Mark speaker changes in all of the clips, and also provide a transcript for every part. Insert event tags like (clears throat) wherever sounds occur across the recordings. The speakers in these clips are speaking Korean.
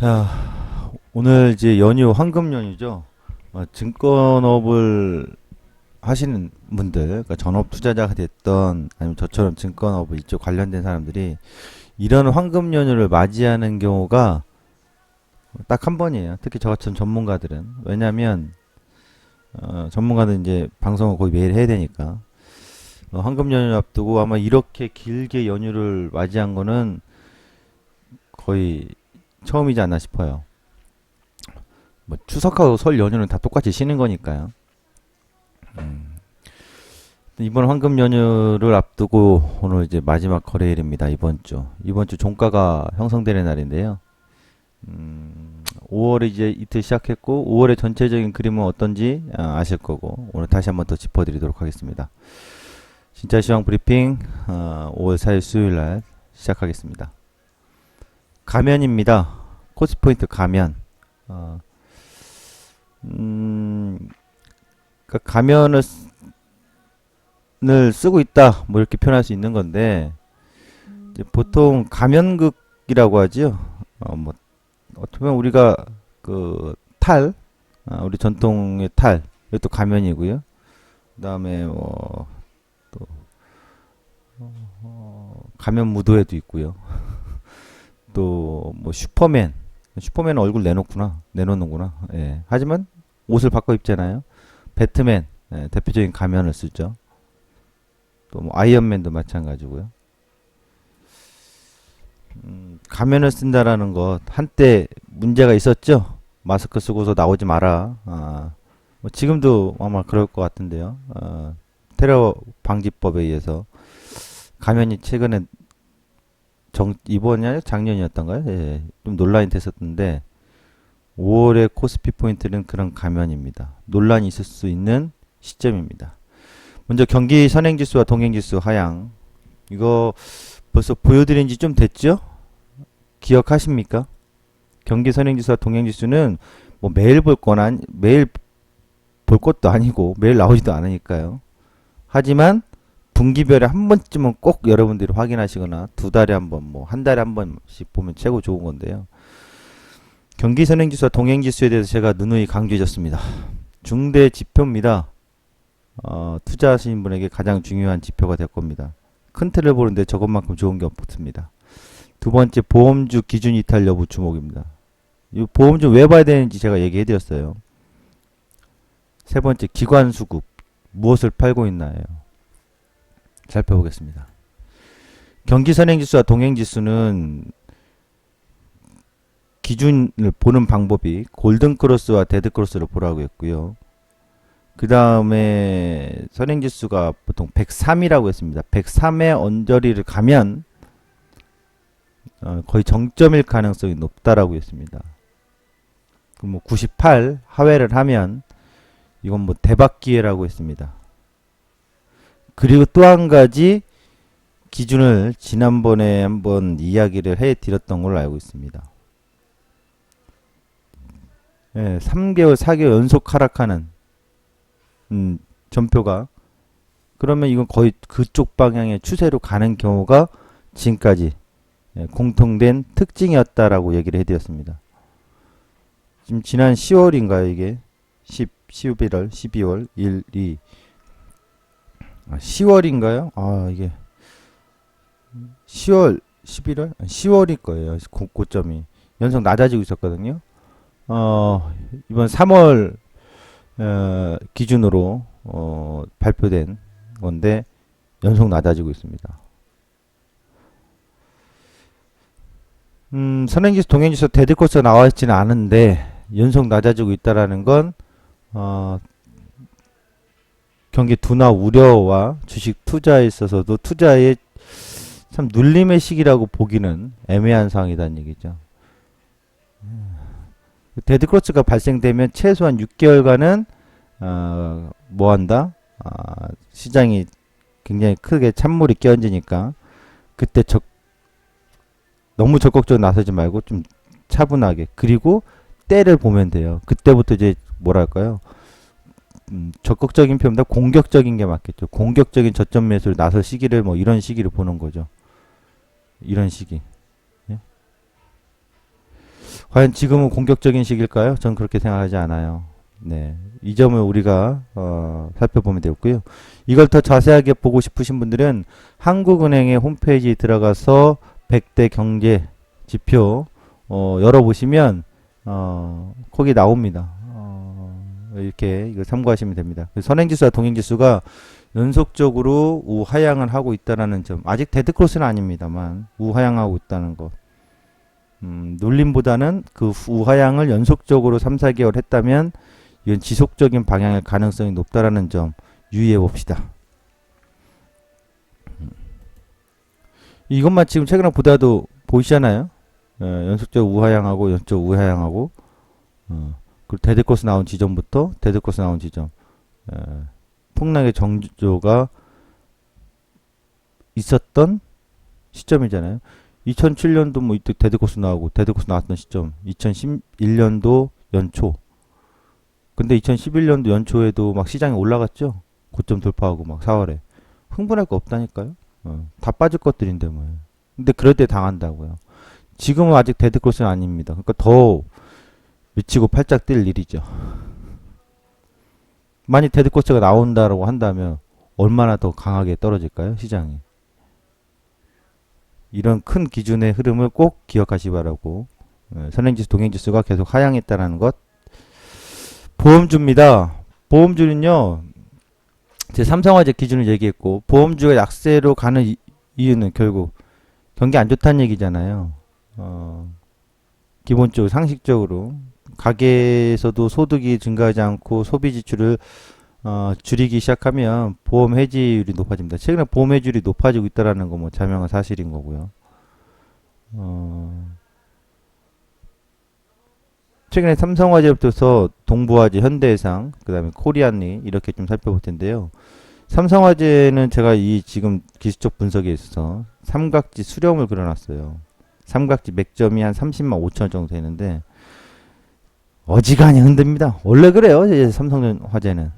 Speaker 1: 자, 오늘 이제 연휴 황금 연휴죠. 어, 증권업을 하시는 분들, 그러니까 전업 투자자가 됐던 아니면 저처럼 증권업 이쪽 관련된 사람들이 이런 황금 연휴를 맞이하는 경우가 딱 한 번이에요. 특히 저 같은 전문가들은 왜냐하면 어, 전문가는 이제 방송을 거의 매일 해야 되니까 어, 황금 연휴 앞두고 아마 이렇게 길게 연휴를 맞이한 거는 거의 처음이지 않나 싶어요. 뭐 추석하고 설 연휴는 다 똑같이 쉬는 거니까요. 음. 이번 황금 연휴를 앞두고 오늘 이제 마지막 거래일입니다. 이번 주. 이번 주 종가가 형성되는 날인데요. 음, 5월에 이제 이틀 시작했고 5월의 전체적인 그림은 어떤지 아, 아실 거고 오늘 다시 한번 더 짚어드리도록 하겠습니다. 진짜 시황 브리핑 어, 5월 4일 수요일 날 시작하겠습니다. 가면입니다. 코스포인트 가면. 어, 음, 그러니까 가면을 쓰- 을 쓰고 있다. 뭐 이렇게 표현할 수 있는 건데 보통 가면극이라고 하지요. 어, 뭐 어떻게 보면 우리가 그 탈, 아, 우리 전통의 탈, 이것도 가면이고요. 그다음에 뭐또 어, 가면 무도회도 있고요. 또 뭐 슈퍼맨 슈퍼맨 얼굴 내놓구나 내놓는구나. 예. 하지만 옷을 바꿔 입잖아요. 배트맨 예, 대표적인 가면을 쓰죠. 또 뭐 아이언맨도 마찬가지고요. 음, 가면을 쓴다라는 것 한때 문제가 있었죠? 마스크 쓰고서 나오지 마라. 아, 뭐 지금도 아마 그럴 것 같은데요. 어, 테러 방지법에 의해서 가면이 최근에 정, 이번이 아니라 작년이었던가요? 예, 좀 논란이 됐었는데 5월의 코스피 포인트는 그런 가면입니다. 논란이 있을 수 있는 시점입니다. 먼저 경기 선행지수와 동행지수 하향 이거 벌써 보여드린 지 좀 됐죠? 기억하십니까? 경기 선행지수와 동행지수는 뭐 매일 볼건 아니 매일 볼 것도 아니고 매일 나오지도 않으니까요. 하지만 분기별에 한 번쯤은 꼭 여러분들이 확인하시거나 두 달에 한 번, 뭐 한 달에 한 번씩 보면 최고 좋은 건데요. 경기 선행지수와 동행지수에 대해서 제가 누누이 강조해줬습니다. 중대 지표입니다. 어, 투자하시는 분에게 가장 중요한 지표가 될 겁니다. 큰 틀을 보는데 저것만큼 좋은 게 없습니다. 두 번째 보험주 기준 이탈 여부 주목입니다. 이 보험주 왜 봐야 되는지 제가 얘기해 드렸어요. 세 번째 기관 수급 무엇을 팔고 있나요? 살펴보겠습니다. 경기 선행지수와 동행지수는 기준을 보는 방법이 골든 크로스와 데드 크로스를 보라고 했고요. 그 다음에 선행지수가 보통 103이라고 했습니다. 103의 언저리를 가면 어, 거의 정점일 가능성이 높다라고 했습니다. 그럼 뭐98 하회를 하면 이건 뭐 대박 기회라고 했습니다. 그리고 또 한 가지 기준을 지난번에 한번 이야기를 해 드렸던 걸로 알고 있습니다. 예, 3개월, 4개월 연속 하락하는 음, 전표가 그러면 이건 거의 그쪽 방향의 추세로 가는 경우가 지금까지 예, 공통된 특징이었다라고 얘기를 해드렸습니다. 지금 지난 10월인가요 이게 10, 11월, 12월, 1, 2, 아, 10월인가요? 아, 이게 10월, 11월? 10월일 거예요. 고, 고점이 연속 낮아지고 있었거든요. 어, 이번 3월 어, 기준으로 어, 발표된 건데 연속 낮아지고 있습니다. 음, 선행지수, 동행지수, 데드코스가 나와 있지는 않은데 연속 낮아지고 있다라는 건 어, 경기 둔화 우려와 주식 투자에 있어서도 투자의 참 눌림의 시기라고 보기는 애매한 상황이다는 얘기죠. 데드크로스가 발생되면 최소한 6개월간은 어, 뭐 한다? 아, 시장이 굉장히 크게 찬물이 끼얹으니까 그때 적 너무 적극적으로 나서지 말고 좀 차분하게 그리고 때를 보면 돼요. 그때부터 이제 뭐랄까요? 음, 적극적인 표현보다 공격적인 게 맞겠죠. 공격적인 저점 매수를 나설 시기를 뭐 이런 시기를 보는 거죠. 이런 시기. 예? 과연 지금은 공격적인 시기일까요? 전 그렇게 생각하지 않아요. 네. 이 점을 우리가 어, 살펴보면 되겠고요. 이걸 더 자세하게 보고 싶으신 분들은 한국은행의 홈페이지에 들어가서 100대 경제 지표 어, 열어보시면 어, 거기 나옵니다. 어, 이렇게 이걸 참고하시면 됩니다. 그 선행지수와 동행지수가 연속적으로 우하향을 하고 있다는 점. 아직 데드크로스는 아닙니다만 우하향하고 있다는 것. 음, 눌림보다는 그 우하향을 연속적으로 3, 4개월 했다면 이건 지속적인 방향일 가능성이 높다라는 점 유의해 봅시다. 음. 이것만 지금 최근에 보다도 보이시잖아요. 어, 연속적 우하향하고 연속 우하향하고 어, 그리고 데드코스 나온 지점부터 데드코스 나온 지점. 어, 폭락의 정조가 있었던 시점이잖아요. 2007년도 뭐 이때 데드코스 나오고 데드코스 나왔던 시점. 2011년도 연초. 근데 2011년도 연초에도 막 시장이 올라갔죠. 고점 돌파하고 막 4월에. 흥분할 거 없다니까요. 어, 다 빠질 것들인데 뭐. 근데 그럴 때 당한다고요. 지금은 아직 데드코스는 아닙니다. 그러니까 더 미치고 팔짝 뛸 일이죠. 만약 데드코스가 나온다라고 한다면 얼마나 더 강하게 떨어질까요? 시장이. 이런 큰 기준의 흐름을 꼭 기억하시 바라고 예, 선행지수 동행지수가 계속 하향했다는 것. 보험주입니다. 보험주는요 제 삼성화재 기준을 얘기했고 보험주가 약세로 가는 이, 이유는 결국 경기 안 좋다는 얘기잖아요. 어, 기본적으로 상식적으로 가게에서도 소득이 증가하지 않고 소비 지출을 어, 줄이기 시작하면 보험 해지율이 높아집니다. 최근에 보험 해지율이 높아지고 있다라는 거 뭐 자명한 사실인 거고요. 어, 최근에 삼성화재부터 동부화재, 현대해상, 그다음에 코리안리 이렇게 좀 살펴볼 텐데요. 삼성화재는 제가 이 지금 기술적 분석에 있어서 삼각지 수렴을 그려놨어요. 삼각지 맥점이 한 30만 5천 정도 되는데 어지간히 흔듭니다. 원래 그래요. 이제 삼성화재는.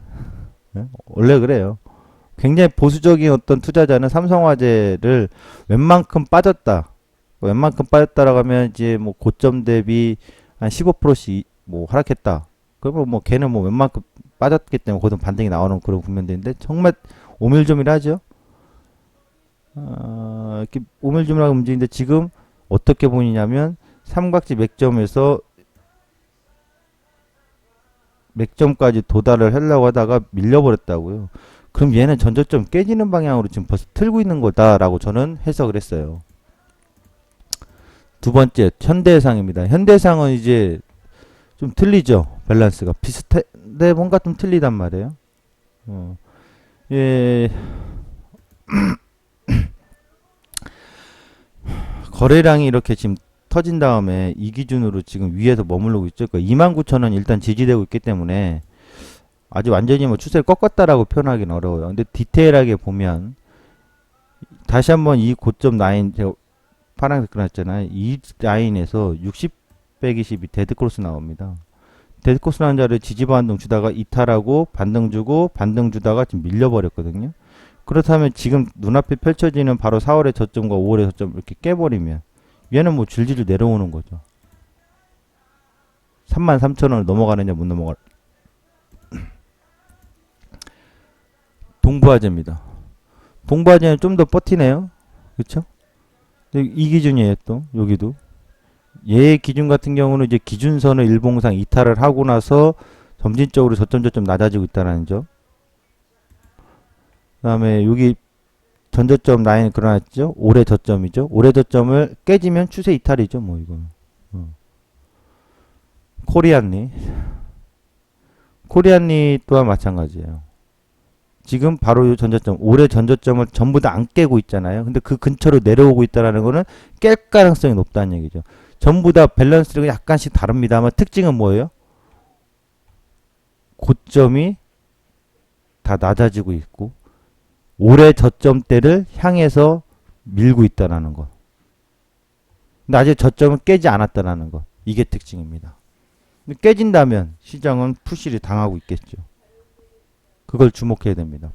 Speaker 1: 네? 원래 그래요. 굉장히 보수적인 어떤 투자자는 삼성화재를 웬만큼 빠졌다. 웬만큼 빠졌다라고 하면 이제 뭐 고점 대비 한 15%씩 뭐 하락했다. 그러면 뭐 걔는 뭐 웬만큼 빠졌기 때문에 거기서 반등이 나오는 그런 국면인데 정말 오밀조밀하죠. 어, 이렇게 오밀조밀하게 움직이는데 지금 어떻게 보이냐면 삼각지 맥점에서 맥점까지 도달을 하려고 하다가 밀려버렸다고요. 그럼 얘는 전저점 깨지는 방향으로 지금 벌써 틀고 있는 거다라고 저는 해석을 했어요. 두 번째, 현대해상입니다. 현대해상은 이제 좀 틀리죠. 밸런스가. 비슷한데 뭔가 좀 틀리단 말이에요. 어. 예. (clears throat) 거래량이 이렇게 지금 터진 다음에 이 기준으로 지금 위에서 머무르고 있죠. 그러니까 29,000원 일단 지지되고 있기 때문에 아직 완전히 뭐 추세를 꺾었다라고 표현하기는 어려워요. 근데 디테일하게 보면 다시 한번 이 고점 라인 제가 파란색 그렸잖아요. 이 라인에서 60, 120이 데드크로스 나옵니다. 데드크로스 나온 자를 지지 반등 주다가 이탈하고 반등 주고 반등 주다가 지금 밀려버렸거든요. 그렇다면 지금 눈앞에 펼쳐지는 바로 4월의 저점과 5월의 저점 이렇게 깨버리면 얘는 뭐 질질 내려오는 거죠. 3만 3천 원을 넘어가느냐 못 넘어가. (clears throat) 동부화재입니다. 동부화재는 좀 더 버티네요. 그쵸? 이 기준이에요 또 여기도 얘 기준 같은 경우는 이제 기준선을 일봉상 이탈을 하고 나서 점진적으로 저점 저점 낮아지고 있다는 점. 그다음에 여기 전저점 라인 그려놨죠? 올해 저점이죠? 올해 저점을 깨지면 추세 이탈이죠, 뭐, 이거는. 어. 코리안리. 코리안리 또한 마찬가지예요. 지금 바로 이 전저점, 올해 전저점을 전부 다 안 깨고 있잖아요. 근데 그 근처로 내려오고 있다는 거는 깰 가능성이 높다는 얘기죠. 전부 다 밸런스가 약간씩 다릅니다만 특징은 뭐예요? 고점이 다 낮아지고 있고 올해 저점대를 향해서 밀고 있다라는 것. 근데 아직 저점은 깨지 않았다라는 것. 이게 특징입니다. 깨진다면 시장은 푸시를 당하고 있겠죠. 그걸 주목해야 됩니다.